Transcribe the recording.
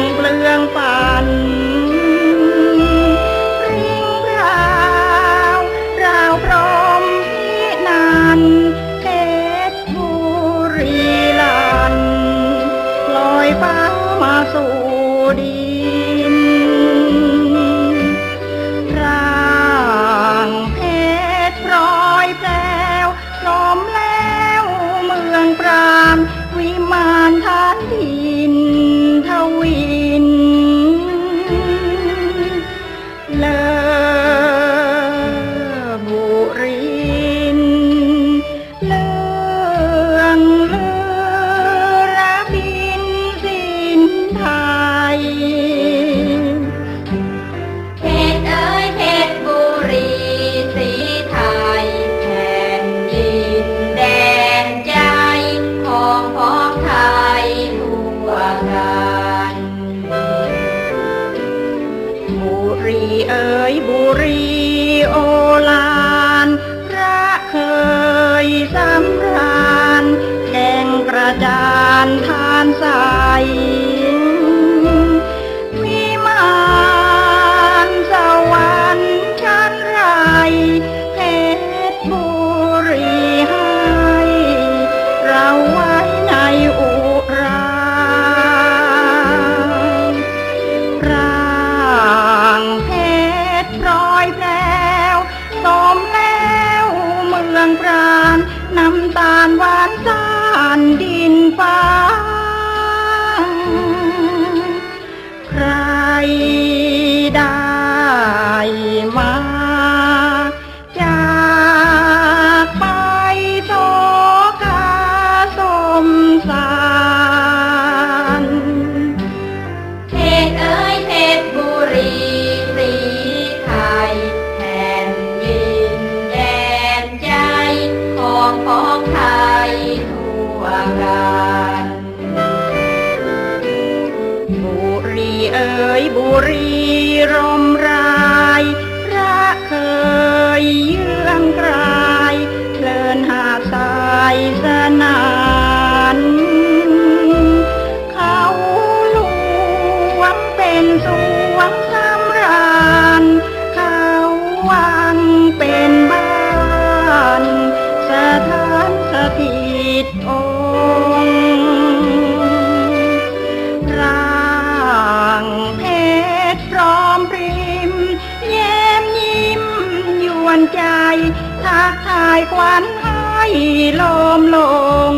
ងភ្លើងបាន ดินร่างเพชรพลอยแปลวลมแล้วเมืองปราณวิมานทานที บุรีโอลานพระเคยสำราญแก่งกระจานทานใส เอ๋ยบุรีรมรายพระเคยเยื้องกลายเพลินหาดทรายสนานเขาหลวงเป็นสวงสำราญเขาวังเป็นบ้าน สถานสถิตองค์ ยวนใจทักทายควันให้ลมลง